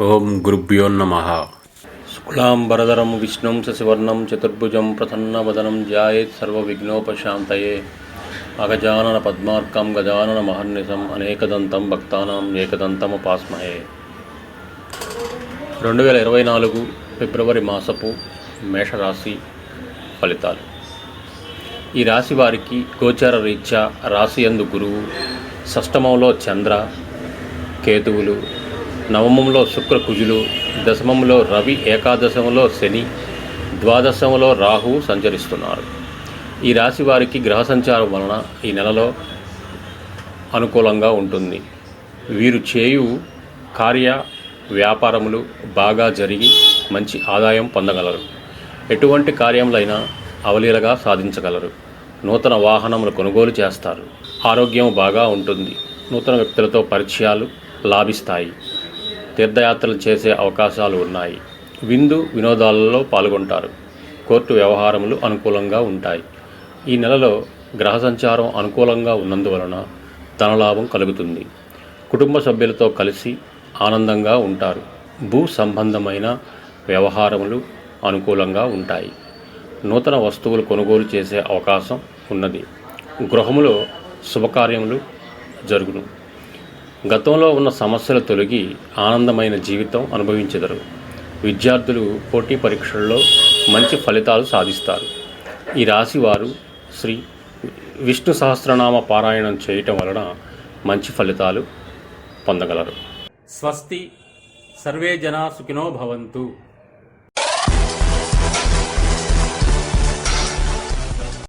ఓం గురుభ్యో నమ. శుక్లాంబరధరం విష్ణుం శశివర్ణం చతుర్భుజం ప్రసన్నవదనం ధ్యాయేత్ సర్వవిఘ్నోపశాంతయే. అగజానన పద్మార్కం గజానన మహర్నిశం అనేకదంతం భక్తానాం ఏకదంతముపాస్మహే. రెండు వేల ఇరవై నాలుగు ఫిబ్రవరి మాసపు మేషరాశి ఫలితాలు. ఈ రాశి వారికి గోచార రీత్యా రాశి యందు గురువు షష్టమంలో చంద్ర కేతువులు నవమంలో శుక్ర కుజులు దశమంలో రవి ఏకాదశంలో శని ద్వాదశంలో రాహు సంచరిస్తున్నారు. ఈ రాశి వారికి గ్రహ సంచారం వలన ఈ నెలలో అనుకూలంగా ఉంటుంది. వీరు చేయు కార్య వ్యాపారములు బాగా జరిగి మంచి ఆదాయం పొందగలరు. ఎటువంటి కార్యములైనా అవలీలగా సాధించగలరు. నూతన వాహనములు కొనుగోలు చేస్తారు. ఆరోగ్యం బాగా ఉంటుంది. నూతన వ్యక్తులతో పరిచయాలు లాభిస్తాయి. తీర్థయాత్రలు చేసే అవకాశాలు ఉన్నాయి. విందు వినోదాలలో పాల్గొంటారు. కోర్టు వ్యవహారములు అనుకూలంగా ఉంటాయి. ఈ నెలలో గ్రహ సంచారం అనుకూలంగా ఉన్నందువలన ధనలాభం కలుగుతుంది. కుటుంబ సభ్యులతో కలిసి ఆనందంగా ఉంటారు. భూ సంబంధమైన వ్యవహారములు అనుకూలంగా ఉంటాయి. నూతన వస్తువులు కొనుగోలు చేసే అవకాశం ఉన్నది. గృహములో శుభకార్యములు జరుగును. గతంలో ఉన్న సమస్యలు తొలగి ఆనందమైన జీవితం అనుభవించెదరు. విద్యార్థులు పోటీ పరీక్షల్లో మంచి ఫలితాలు సాధిస్తారు. ఈ రాశి వారు శ్రీ విష్ణు సహస్రనామ పారాయణం చేయటం వలన మంచి ఫలితాలు పొందగలరు. స్వస్తి. సర్వే జనా సుఖినో భవంతు.